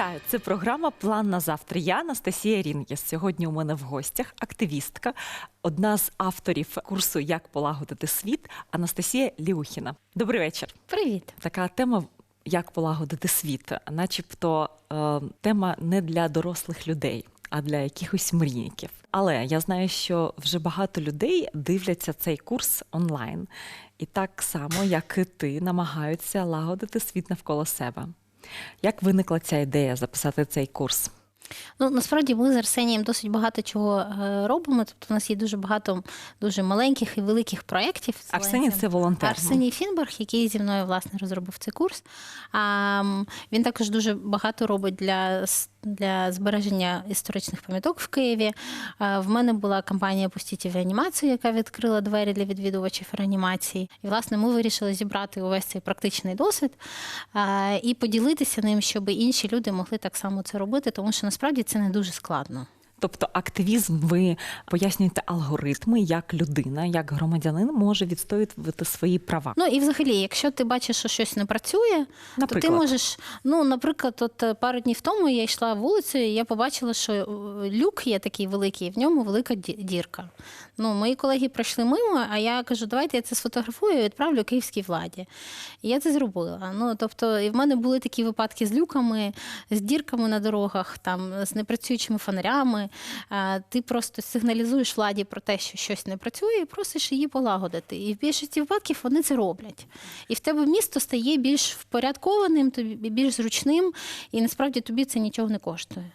Вітаю! Це програма План на завтра. Я Анастасія Рінгєс. Сьогодні у мене в гостях активістка, одна з авторів курсу Як полагодити світ Анастасія Ліухіна. Добрий вечір. Привіт. Така тема. Як полагодити світ, начебто е, тема не для дорослих людей, а для якихось мрійників. Але я знаю, що вже багато людей дивляться цей курс онлайн, і так само, як і ти, намагаються лагодити світ навколо себе. Як виникла ця ідея записати цей курс? Ну насправді ми з Арсенієм досить багато чого е, робимо. Тобто, у нас є дуже багато дуже маленьких і великих проєктів. Арсеній це волонтер. Арсеній Фінберг, який зі мною власне розробив цей курс. А, він також дуже багато робить для, для збереження історичних пам'яток в Києві. А, в мене була кампанія Пустіть в реанімацію, яка відкрила двері для відвідувачів реанімації. І власне ми вирішили зібрати увесь цей практичний досвід а, і поділитися ним, щоб інші люди могли так само це робити, тому що насправді це не дуже складно. Тобто активізм, ви пояснюєте алгоритми, як людина, як громадянин може відстоювати свої права. Ну і взагалі, якщо ти бачиш, що щось не працює, то ти можеш. Ну, наприклад, от е, пару днів тому я йшла вулицею, і я побачила, що е, люк є такий великий, в ньому велика дірка. Ну, мої колеги пройшли мимо, а я кажу, давайте я це сфотографую і відправлю київській владі. І я це зробила. Ну, тобто, і в мене були такі випадки з люками, з дірками на дорогах, там, з непрацюючими фонарями. Ти просто сигналізуєш владі про те, що щось не працює, і просиш її полагодити. І в більшості випадків вони це роблять. І в тебе місто стає більш впорядкованим, тобі більш зручним, і насправді тобі це нічого не коштує.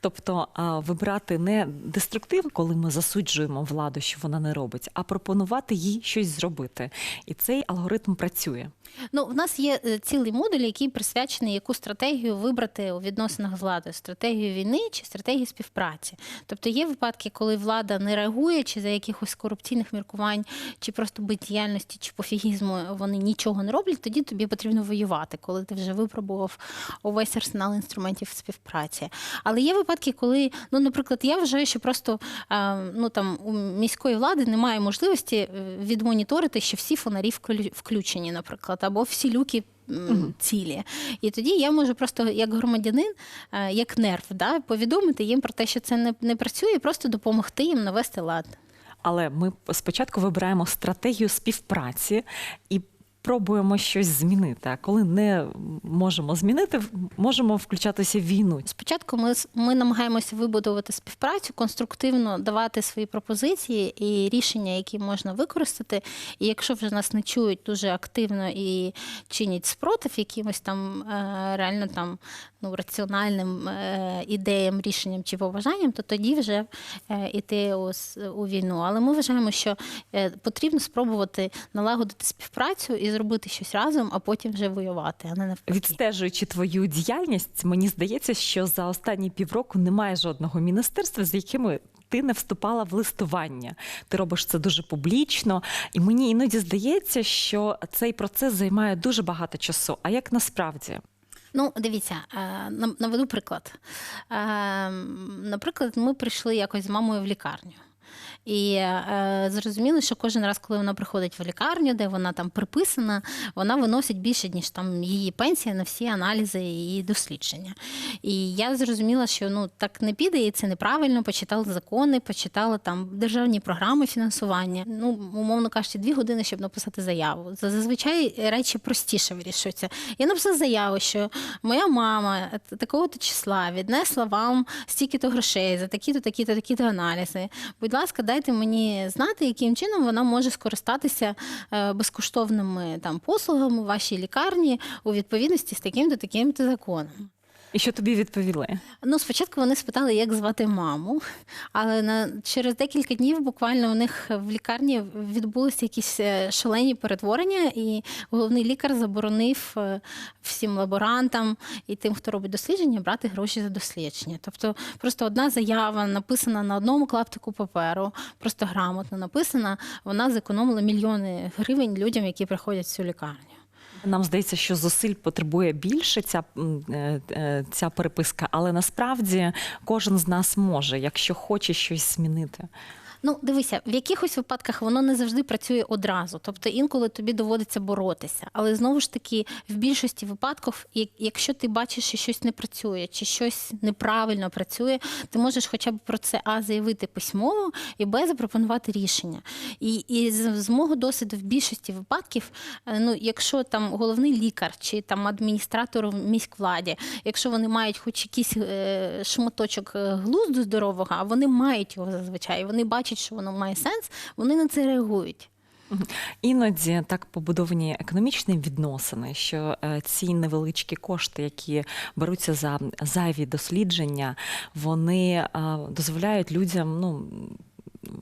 Тобто вибрати не деструктив, коли ми засуджуємо владу, що вона не робить, а пропонувати їй щось зробити. І цей алгоритм працює. Ну, в нас є е, цілий модуль, який присвячений яку стратегію вибрати у відносинах з владою: стратегію війни чи стратегію співпраці. Тобто є випадки, коли влада не реагує, чи за якихось корупційних міркувань, чи просто бездіяльності, чи пофігізму вони нічого не роблять. Тоді тобі потрібно воювати, коли ти вже випробував увесь арсенал інструментів співпраці. Але є випадки, коли, ну, наприклад, я вважаю, що просто ну там у міської влади немає можливості е, відмоніторити, що всі фонарі вклю- включені, наприклад, або всі люки. м, Цілі, і тоді я можу просто як громадянин, е, як нерв, да, повідомити їм про те, що це не, не працює, просто допомогти їм навести лад. Але ми спочатку вибираємо стратегію співпраці і пробуємо щось змінити. А коли не можемо змінити, можемо включатися в війну. Спочатку ми, ми намагаємося вибудувати співпрацю, конструктивно давати свої пропозиції і рішення, які можна використати. І якщо вже нас не чують дуже активно і чинять спротив якимось там е, реально там ну, раціональним е, ідеям, рішенням чи побажанням, то тоді вже е, іти у, у війну. Але ми вважаємо, що е, потрібно спробувати налагодити співпрацю і зробити щось разом, а потім вже воювати, а не навпаки. Відстежуючи твою діяльність, мені здається, що за останні півроку немає жодного міністерства, з якими ти не вступала в листування. Ти робиш це дуже публічно, і мені іноді здається, що цей процес займає дуже багато часу. А як насправді? Ну, дивіться, е, наведу приклад. Е, Наприклад, ми прийшли якось з мамою в лікарню. І е, зрозуміли, що кожен раз, коли вона приходить в лікарню, де вона там приписана, вона виносить більше, ніж там її пенсія на всі аналізи і дослідження. І я зрозуміла, що ну так не піде, і це неправильно. Почитала закони, почитала там державні програми фінансування. Ну, умовно кажучи, дві години, щоб написати заяву. Зазвичай речі простіше вирішуються. Я написала заяву, що моя мама такого-то числа віднесла вам стільки-то грошей за такі-то, такі-то, такі-то аналізи. Будь ласка, дайте мені знати, яким чином вона може скористатися е, безкоштовними там послугами в вашій лікарні у відповідності з таким-то таким-то законом. І що тобі відповіли? Ну, спочатку вони спитали, як звати маму, але на через декілька днів буквально у них в лікарні відбулися якісь е, шалені перетворення, і головний лікар заборонив е, всім лаборантам і тим, хто робить дослідження, брати гроші за дослідження. Тобто, просто одна заява написана на одному клаптику паперу, просто грамотно написана, вона зекономила мільйони гривень людям, які приходять в цю лікарню. Нам здається, що зусиль потребує більше ця, е, е, ця переписка, але насправді кожен з нас може, якщо хоче щось змінити. Ну, дивися, в якихось випадках воно не завжди працює одразу. Тобто інколи тобі доводиться боротися. Але знову ж таки, в більшості випадків, якщо ти бачиш, що щось не працює, чи щось неправильно працює, ти можеш хоча б про це а заявити письмово і б запропонувати рішення. І, і з, мого досвіду в більшості випадків, е, ну, якщо там головний лікар чи там адміністратор в міськвладі, якщо вони мають хоч якийсь е, шматочок е, глузду здорового, а вони мають його зазвичай, вони бачать, що воно має сенс, вони на це реагують. Іноді так побудовані економічні відносини, що е, ці невеличкі кошти, які беруться за зайві дослідження, вони дозволяють людям ну,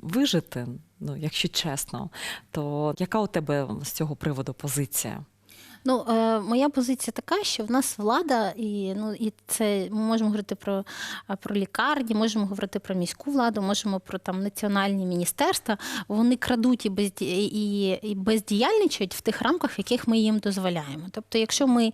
вижити. Ну, якщо чесно, то яка у тебе з цього приводу позиція? Ну, е, моя позиція така, що в нас влада, і ну і це ми можемо говорити про, е, про лікарні, можемо говорити про міську владу, можемо про там національні міністерства. Вони крадуть і безді, і, і бездіяльничають в тих рамках, в яких ми їм дозволяємо. Тобто, якщо ми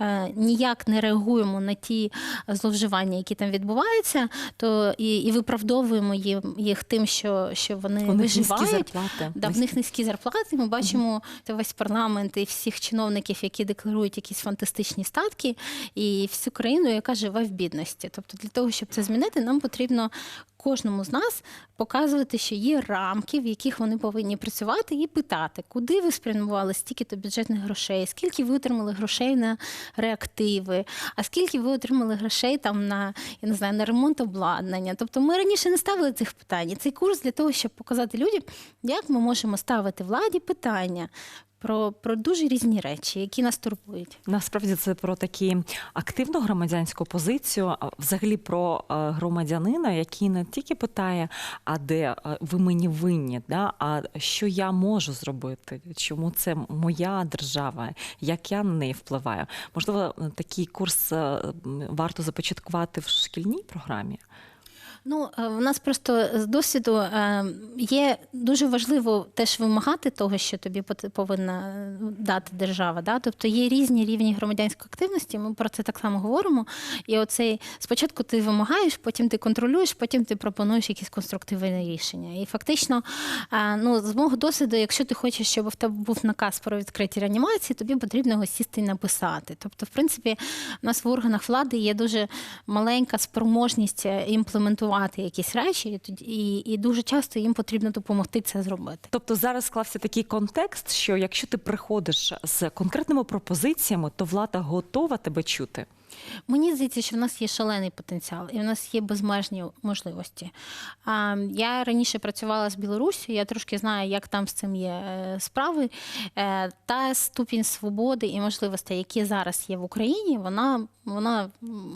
е, ніяк не реагуємо на ті зловживання, які там відбуваються, то і, і виправдовуємо їм їх тим, що, що вони У виживають. зарплати. Да, в них низькі зарплати. Ми бачимо це весь парламент і всіх чиновників, які декларують якісь фантастичні статки, і всю країну, яка живе в бідності. Тобто, для того, щоб це змінити, нам потрібно кожному з нас показувати, що є рамки, в яких вони повинні працювати, і питати, куди ви спрямували стільки-то бюджетних грошей, скільки ви отримали грошей на реактиви, а скільки ви отримали грошей там на я не знаю на ремонт обладнання. Тобто ми раніше не ставили цих питань. Цей курс для того, щоб показати людям, як ми можемо ставити владі питання. Про, про дуже різні речі, які нас турбують. Насправді це про такі активну громадянську позицію, а взагалі про е, громадянина, який не тільки питає, а де е, ви мені винні, да? а що я можу зробити, чому це моя держава, як я на неї впливаю. Можливо, такий курс е, варто започаткувати в шкільній програмі. Ну, е, в нас просто з досвіду е, є дуже важливо теж вимагати того, що тобі повинна е, дати держава. Да? Тобто є різні рівні громадянської активності. Ми про це так само говоримо. І оцей спочатку ти вимагаєш, потім ти контролюєш, потім ти пропонуєш якісь конструктивні рішення. І фактично, ну, з мого досвіду, якщо ти хочеш, щоб в тебе був наказ про відкриті реанімації, тобі потрібно його сісти і написати. Тобто, в принципі, у нас в органах влади є дуже маленька спроможність е, імплементувати якісь речі, і, і дуже часто їм потрібно допомогти це зробити. Тобто зараз склався такий контекст, що якщо ти приходиш з конкретними пропозиціями, то влада готова тебе чути. Мені здається, що в нас є шалений потенціал і в нас є безмежні можливості. Я раніше працювала з Білоруссю, я трошки знаю, як там з цим є е, справи. Е, Та ступінь свободи і можливостей, які зараз є в Україні, вона, вона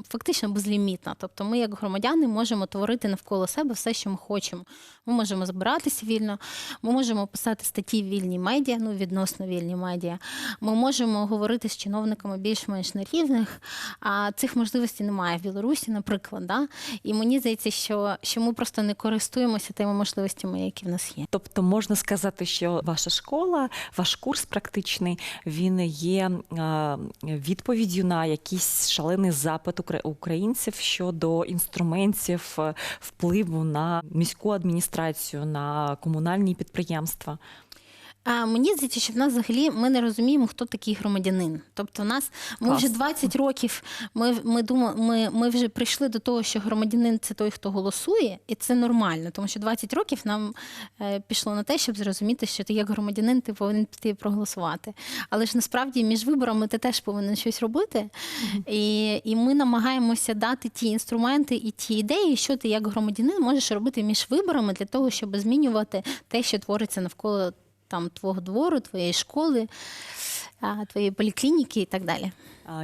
фактично безлімітна. Тобто ми, як громадяни, можемо творити навколо себе все, що ми хочемо. Ми можемо збиратися вільно, ми можемо писати статті в вільні медіа, ну відносно вільні медіа. Ми можемо говорити з чиновниками більш-менш на рівних. А цих можливостей немає в Білорусі, наприклад. Да? І мені здається, що, що ми просто не користуємося тими можливостями, які в нас є. Тобто можна сказати, що ваша школа, ваш курс практичний, він є е, відповіддю на якийсь шалений запит укра- українців щодо інструментів е, впливу на міську адміністрацію, на комунальні підприємства. А мені здається, що в нас взагалі ми не розуміємо, хто такий громадянин. Тобто, в нас ми Клас. вже 20 років. Ми, ми, дума, ми, ми вже прийшли до того, що громадянин це той, хто голосує, і це нормально, тому що 20 років нам е, пішло на те, щоб зрозуміти, що ти як громадянин ти повинен піти проголосувати. Але ж насправді між виборами ти теж повинен щось робити. І, і ми намагаємося дати ті інструменти і ті ідеї, що ти як громадянин можеш робити між виборами для того, щоб змінювати те, що твориться навколо там твого двору, твоєї школи, твоєї поліклініки і так далі.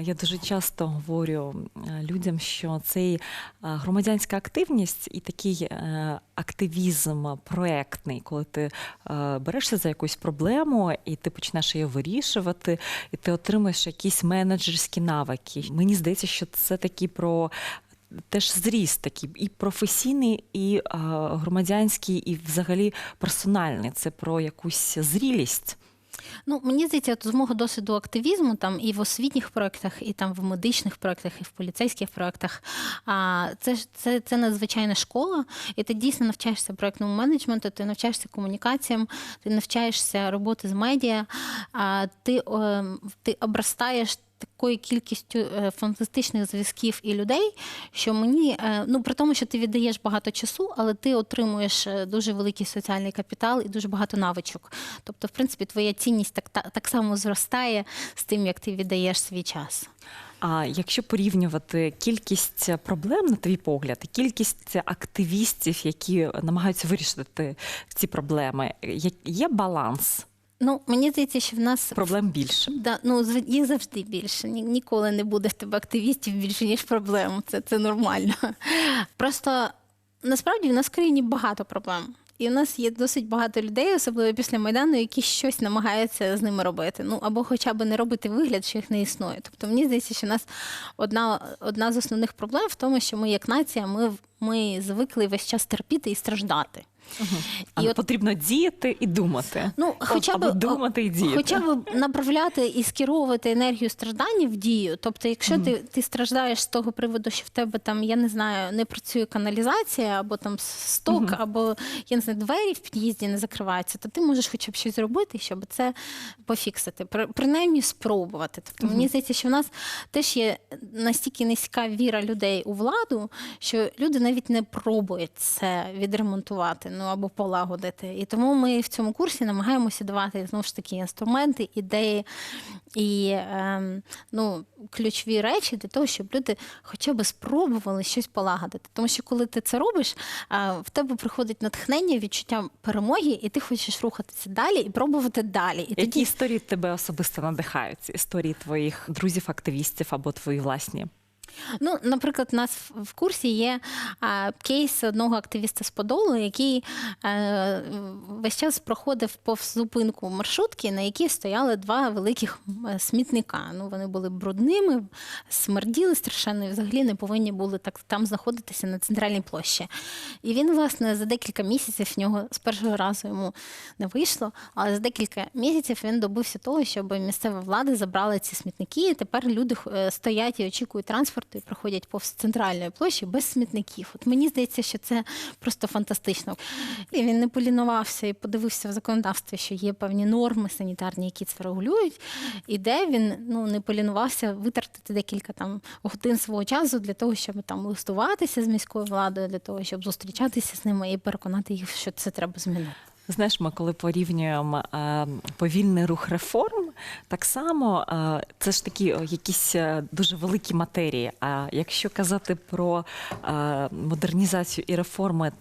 Я дуже часто говорю людям, що цей громадянська активність і такий е, активізм проектний, коли ти е, берешся за якусь проблему і ти почнеш її вирішувати, і ти отримуєш якісь менеджерські навики. Мені здається, що це такі про. Теж зріст такий і професійний, і громадянський, і взагалі персональний. Це про якусь зрілість. Ну, мені здається, з мого досвіду активізму там і в освітніх проєктах, і там в медичних проєктах, і в поліцейських проєктах. А це це, це надзвичайна школа, і ти дійсно навчаєшся проєктному менеджменту, ти навчаєшся комунікаціям, ти навчаєшся роботи з медіа, а ти, е, ти обростаєш. Такою кількістю е, фантастичних зв'язків і людей, що мені е, ну при тому, що ти віддаєш багато часу, але ти отримуєш е, дуже великий соціальний капітал і дуже багато навичок. Тобто, в принципі, твоя цінність так, так, так само зростає з тим, як ти віддаєш свій час. А якщо порівнювати кількість проблем, на твій погляд, кількість активістів, які намагаються вирішити ці проблеми, є- є баланс? Ну, мені здається, що в нас Проблем більше. Да, ну їх завжди більше. Ні, ніколи не буде в тебе активістів більше, ніж проблем. Це, це нормально. Просто насправді в нас в країні багато проблем. І в нас є досить багато людей, особливо після Майдану, які щось намагаються з ними робити. Ну або хоча б не робити вигляд, що їх не існує. Тобто мені здається, що в нас одна, одна з основних проблем в тому, що ми, як нація, ми, ми звикли весь час терпіти і страждати. А І от- потрібно діяти і думати. Ну, хоча Або б думати і діяти. Хоча б направляти і скеровувати енергію страждання в дію. Тобто, якщо ти, ти страждаєш з того приводу, що в тебе там, я не знаю, не працює каналізація, або там сток, або я не знаю, двері в під'їзді не закриваються, то ти можеш хоча б щось зробити, щоб це пофіксити. При- Принаймні спробувати. Тобто, мені здається, що в нас теж є настільки низька віра людей у владу, що люди навіть не пробують це відремонтувати, ну або полагодити. І тому ми в цьому курсі намагаємося давати знову ж таки інструменти, ідеї і ем, ну, ключові речі для того, щоб люди хоча б спробували щось полагодити. Тому що коли ти це робиш, а, в тебе приходить натхнення, відчуття перемоги, і ти хочеш рухатися далі і пробувати далі. І Які історії тебе особисто надихають? Історії твоїх друзів, активістів або твої власні? Ну, наприклад, у нас в- курсі є кейс одного активіста з Подолу, який е, весь час проходив повз зупинку маршрутки, на якій стояли два великих смітника. Ну, вони були брудними, смерділи страшенно і взагалі не повинні були так там знаходитися на центральній площі. І він, власне, за декілька місяців в нього з першого разу йому не вийшло, але за декілька місяців він добився того, щоб місцева влада забрала ці смітники, і тепер люди е, стоять і очікують транспорту і проходять повз центральної площі без смітників. От мені здається, що це просто фантастично. І він не полінувався і подивився в законодавстві, що є певні норми санітарні, які це регулюють. І де він ну не полінувався витратити декілька там годин свого часу для того, щоб там листуватися з міською владою, для того, щоб зустрічатися з ними і переконати їх, що це треба змінити. Знаєш, ми коли порівнюємо е, повільний рух реформ, так само е, це ж такі якісь е, дуже великі матерії. А якщо казати про модернізацію і реформи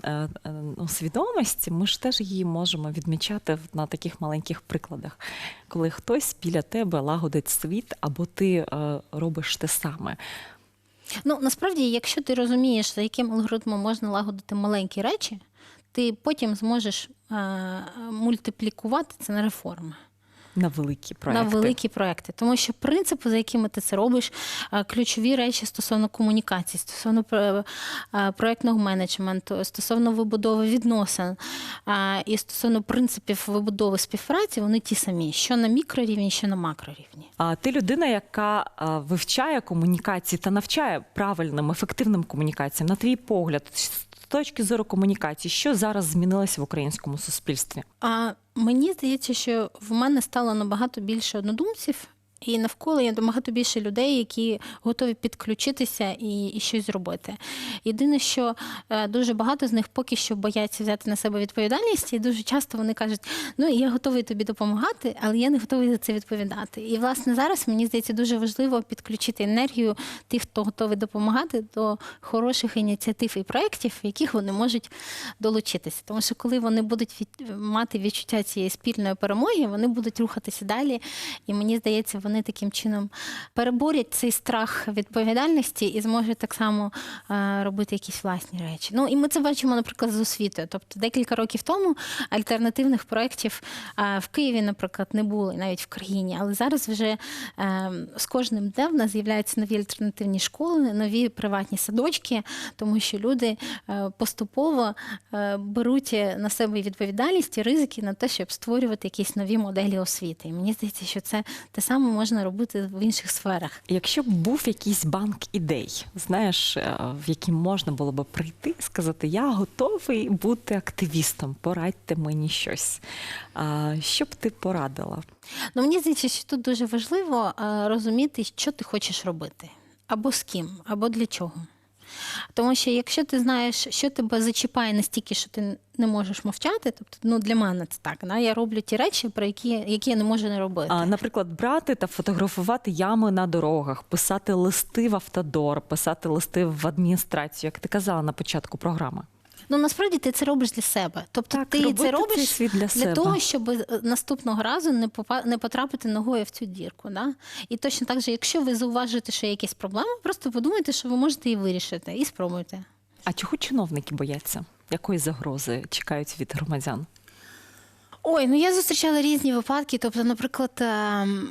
свідомості, ми ж теж її можемо відмічати на таких маленьких прикладах, коли хтось біля тебе лагодить світ, або ти робиш те саме. Ну насправді, якщо ти розумієш, за яким алгоритмом можна лагодити маленькі речі, ти потім зможеш е, мультиплікувати це на реформи. На великі проекти. На великі проекти, тому що принципи, за якими ти це робиш, е, ключові речі стосовно комунікації, стосовно е, проектного менеджменту, стосовно вибудови відносин і стосовно принципів вибудови співпраці, вони ті самі, що на мікрорівні, що на макрорівні. А ти людина, яка вивчає комунікації та навчає правильним, ефективним комунікаціям. На твій погляд, точки зору комунікації, що зараз змінилося в українському суспільстві? А мені здається, що в мене стало набагато більше однодумців, і навколо є набагато більше людей, які готові підключитися і, і щось зробити. Єдине, що е, дуже багато з них поки що бояться взяти на себе відповідальність, і дуже часто вони кажуть: ну я готовий тобі допомагати, але я не готовий за це відповідати. І власне зараз мені здається дуже важливо підключити енергію тих, хто готовий допомагати до хороших ініціатив і проєктів, в яких вони можуть долучитися. Тому що коли вони будуть від... мати відчуття цієї спільної перемоги, вони будуть рухатися далі. І мені здається, вони вони таким чином переборять цей страх відповідальності і зможуть так само е, робити якісь власні речі. Ну і ми це бачимо, наприклад, з освітою. Тобто декілька років тому альтернативних проєктів е, в Києві, наприклад, не було, навіть в країні. Але зараз вже е, з кожним днем в нас з'являються нові альтернативні школи, нові приватні садочки, тому що люди поступово беруть на себе відповідальність і ризики на те, щоб створювати якісь нові моделі освіти. І мені здається, що це те саме можна робити в інших сферах. Якщо б був якийсь банк ідей, знаєш, е, в який можна було б прийти і сказати, я готовий бути активістом, порадьте мені щось. Що б ти порадила? Ну, мені здається, що тут дуже важливо е, розуміти, що ти хочеш робити, або з ким, або для чого. Тому що якщо ти знаєш, що тебе зачіпає настільки, що ти не можеш мовчати, тобто ну для мене це так. Да? Я роблю ті речі, про які, які я не можу не робити. А, наприклад, брати та фотографувати ями на дорогах, писати листи в автодор, писати листи в адміністрацію, як ти казала на початку програми. Ну насправді ти це робиш для себе. Тобто Так, ти це це цей робиш світ для себе. того, щоб е, наступного разу не попа- не потрапити ногою в цю дірку. Да? І точно так же, якщо ви зауважите, що є якісь проблеми, просто подумайте, що ви можете її вирішити, і спробуйте. А чого чиновники бояться? Якої загрози чекають від громадян? Ой, ну я зустрічала різні випадки. Тобто, наприклад, ем,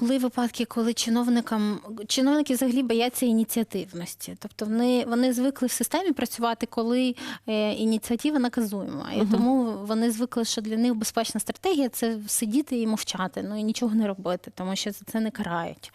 були випадки, коли чиновникам чиновники взагалі бояться ініціативності. Тобто вони, вони звикли в системі працювати, коли е, ініціатива наказуєма. І тому вони звикли, що для них безпечна стратегія це сидіти і мовчати, ну і нічого не робити, тому що за це не карають.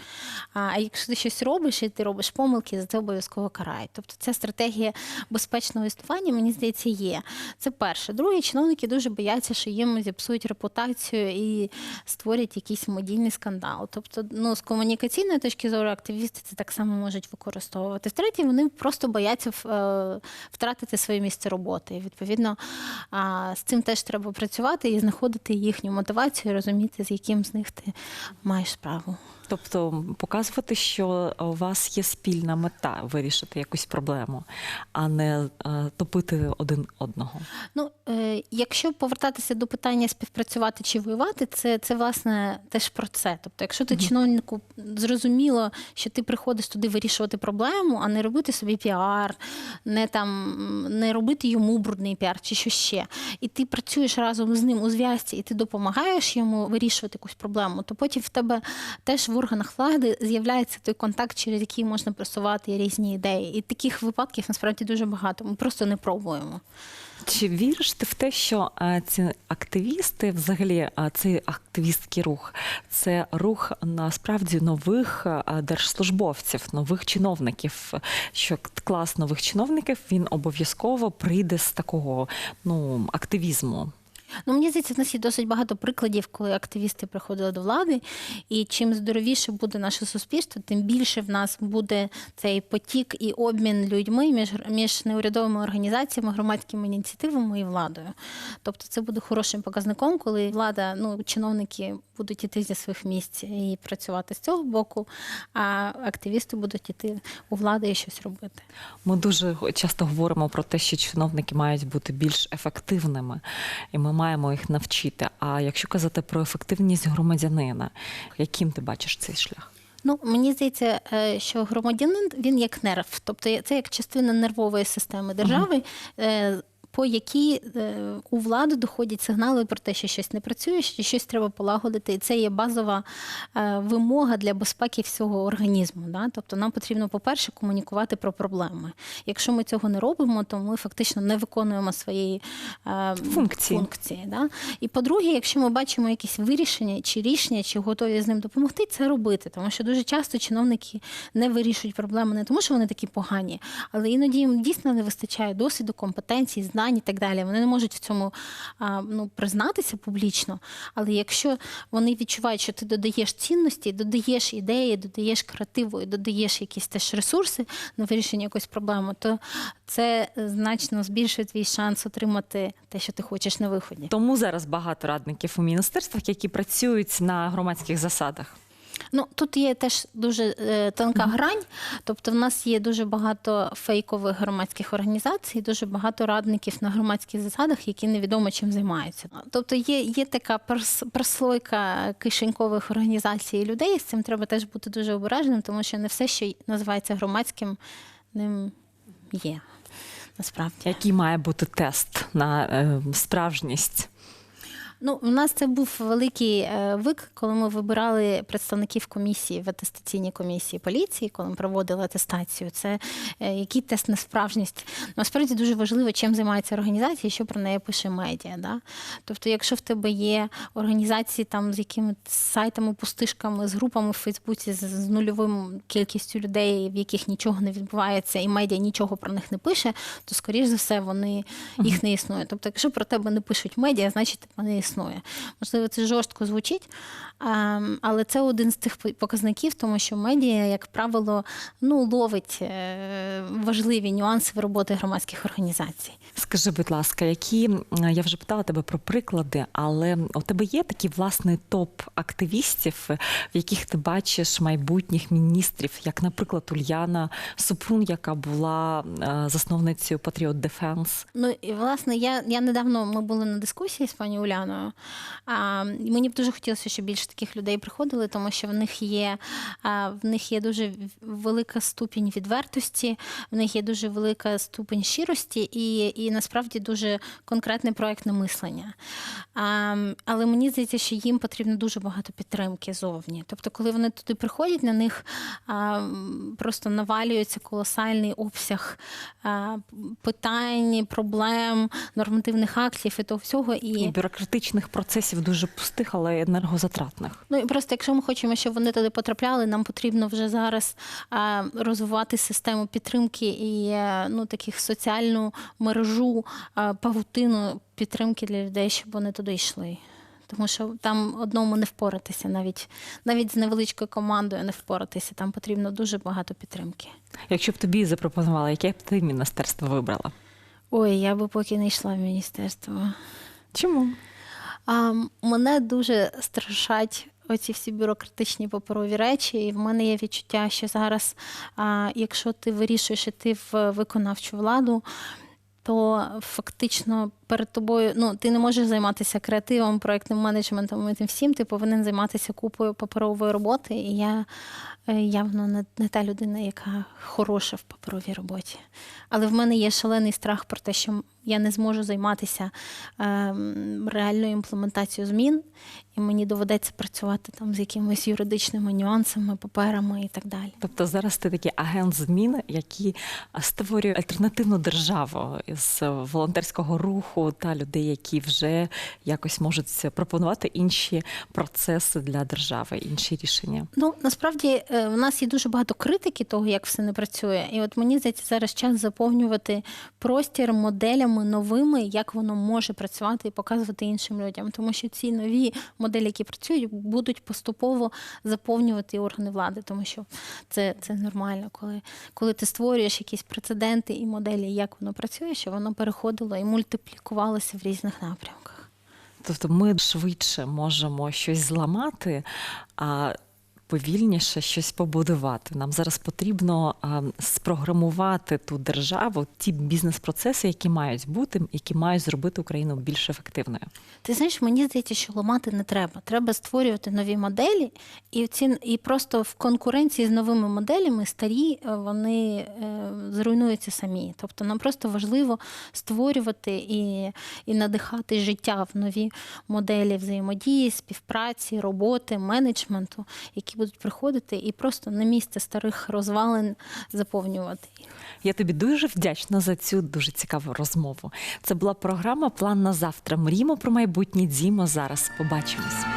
А, а якщо ти щось робиш і ти робиш помилки, за це обов'язково карають. Тобто ця стратегія безпечного існування, мені здається, є. Це перше. Друге, чиновники дуже бояться, що їм зіпсують репутацію і створять якийсь медійний скандал. Тобто, ну, з комунікаційної точки зору, активісти це так само можуть використовувати. Втретє, вони просто бояться е, втратити своє місце роботи. І, відповідно, з цим теж треба працювати і знаходити їхню мотивацію, розуміти, з яким з них ти маєш справу. Тобто показувати, що у вас є спільна мета вирішити якусь проблему, а не е, топити один одного. Ну, е, якщо повертатися до питання співпрацювати чи воювати, це, це власне теж про це. Тобто, якщо ти чиновнику зрозуміло, що ти приходиш туди вирішувати проблему, а не робити собі піар, не там не робити йому брудний піар чи що ще, і ти працюєш разом з ним у зв'язці, і ти допомагаєш йому вирішувати якусь проблему, то потім в тебе теж в органах влади з'являється той контакт, через який можна просувати різні ідеї. І таких випадків насправді дуже багато. Ми просто не пробуємо. Чи віриш ти в те, що е, ці активісти, взагалі, е, цей активістський рух, це рух насправді нових е, держслужбовців, нових чиновників? Що клас нових чиновників він обов'язково прийде з такого ну активізму? Ну, мені здається, в нас є досить багато прикладів, коли активісти приходили до влади, і чим здоровіше буде наше суспільство, тим більше в нас буде цей потік і обмін людьми між, між неурядовими організаціями, громадськими ініціативами і владою. Тобто це буде хорошим показником, коли влада, ну чиновники будуть іти зі своїх місць і працювати з цього боку, а активісти будуть іти у влади і щось робити. Ми дуже часто говоримо про те, що чиновники мають бути більш ефективними, і ми маємо їх навчити. А якщо казати про ефективність громадянина, яким ти бачиш цей шлях? Ну, мені здається, е, що громадянин він як нерв, тобто це як частина нервової системи держави. е, По якій е, у владу доходять сигнали про те, що щось не працює, що щось треба полагодити, і це є базова е, вимога для безпеки всього організму. Да? Тобто нам потрібно, по-перше, комунікувати про проблеми. Якщо ми цього не робимо, то ми фактично не виконуємо своєї е, Функції. функції да? І по-друге, якщо ми бачимо якісь вирішення чи рішення, чи готові з ним допомогти, це робити. Тому що дуже часто чиновники не вирішують проблеми не тому, що вони такі погані, але іноді їм дійсно не вистачає досвіду, компетенцій, знань і так далі. Вони не можуть в цьому ну, признатися публічно. Але якщо вони відчувають, що ти додаєш цінності, додаєш ідеї, додаєш креативу і додаєш якісь теж ресурси на вирішення якоїсь проблеми, то це значно збільшує твій шанс отримати те, що ти хочеш на виході. Тому зараз багато радників у міністерствах, які працюють на громадських засадах. Ну тут є теж дуже е, тонка грань. Тобто, в нас є дуже багато фейкових громадських організацій, дуже багато радників на громадських засадах, які невідомо чим займаються. Тобто є, є така прослойка кишенькових організацій і людей. З цим треба теж бути дуже обережним, тому що не все, що називається громадським, ним є. Насправді. Який має бути тест на е, справжність? Ну, у нас це був великий е, виклик, коли ми вибирали представників комісії в атестаційній комісії поліції, коли ми проводили атестацію. Це е, який тест на справжність. Насправді дуже важливо, чим займається організація, і що про неї пише медіа. Да? Тобто, якщо в тебе є організації там з якимись сайтами, пустишками, з групами в Фейсбуці, з, з нульовим кількістю людей, в яких нічого не відбувається, і медіа нічого про них не пише, то скоріш за все вони їх не існує. Тобто, якщо про тебе не пишуть медіа, значить не існує. Можливо, це жорстко звучить, ем, але це один з тих показників, тому що медіа, як правило, ну ловить е, важливі нюанси в роботи громадських організацій. Скажи, будь ласка, які я вже питала тебе про приклади, але у тебе є такий власний топ активістів, в яких ти бачиш майбутніх міністрів, як, наприклад, Ульяна Супрун, яка була е, засновницею Patriot Defense. Ну і власне, я, я недавно ми були на дискусії з пані Уляною. А, мені б дуже хотілося, щоб більше таких людей приходили, тому що в них є а, в них є дуже велика ступінь відвертості, в них є дуже велика ступінь щирості і, і насправді дуже конкретне проектне мислення. А, але мені здається, що їм потрібно дуже багато підтримки зовні. Тобто, коли вони туди приходять, на них а, просто навалюється колосальний обсяг а, питань, проблем, нормативних актів і того всього. І І, бюрократичних процесів дуже пустих, але енергозатратних. ну і просто, якщо ми хочемо, щоб вони туди потрапляли, нам потрібно вже зараз розвивати систему підтримки і е, ну таких соціальну мережу, павутину підтримки для людей, щоб вони туди йшли. Тому що там одному не впоратися, навіть навіть з невеличкою командою не впоратися. Там потрібно дуже багато підтримки. Якщо б тобі запропонували, яке б ти міністерство вибрала? Ой, я би поки не йшла в міністерство. Чому? А, мене дуже страшать оці всі бюрократичні паперові речі, і в мене є відчуття, що зараз, а, якщо ти вирішуєш іти в виконавчу владу, то фактично перед тобою ну ти не можеш займатися креативом, проектним менеджментом і тим всім. Ти повинен займатися купою паперової роботи. І я е, явно не, не та людина, яка хороша в паперовій роботі. Але в мене є шалений страх про те, що я не зможу займатися ем, реальною імплементацією змін, і мені доведеться працювати там з якимись юридичними нюансами, паперами і так далі. Тобто зараз ти такий агент змін, який створює альтернативну державу з волонтерського руху та людей, які вже якось можуть пропонувати інші процеси для держави, інші рішення. Ну насправді е, в нас є дуже багато критики того, як все не працює. І от мені здається, зараз час заповнювати простір моделями новими, як воно може працювати і показувати іншим людям. Тому що ці нові моделі, які працюють, будуть поступово заповнювати органи влади, тому що це, це нормально, коли, коли ти створюєш якісь прецеденти і моделі, як воно працює, що воно переходило і мультиплікувалося в різних напрямках. Тобто ми швидше можемо щось зламати, а повільніше щось побудувати. Нам зараз потрібно спрограмувати ту державу, ті бізнес-процеси, які мають бути, які мають зробити Україну більш ефективною. Ти знаєш, мені здається, що ламати не треба. Треба створювати нові моделі, і ці і просто в конкуренції з новими моделями старі е, вони е, зруйнуються самі. Тобто нам просто важливо створювати і, і надихати життя в нові моделі взаємодії, співпраці, роботи, менеджменту, які будуть приходити і просто на місце старих розвалин заповнювати. Я тобі дуже вдячна за цю дуже цікаву розмову. Це була програма План на завтра. Мріємо про майбутнє. Дімо зараз. Побачимось.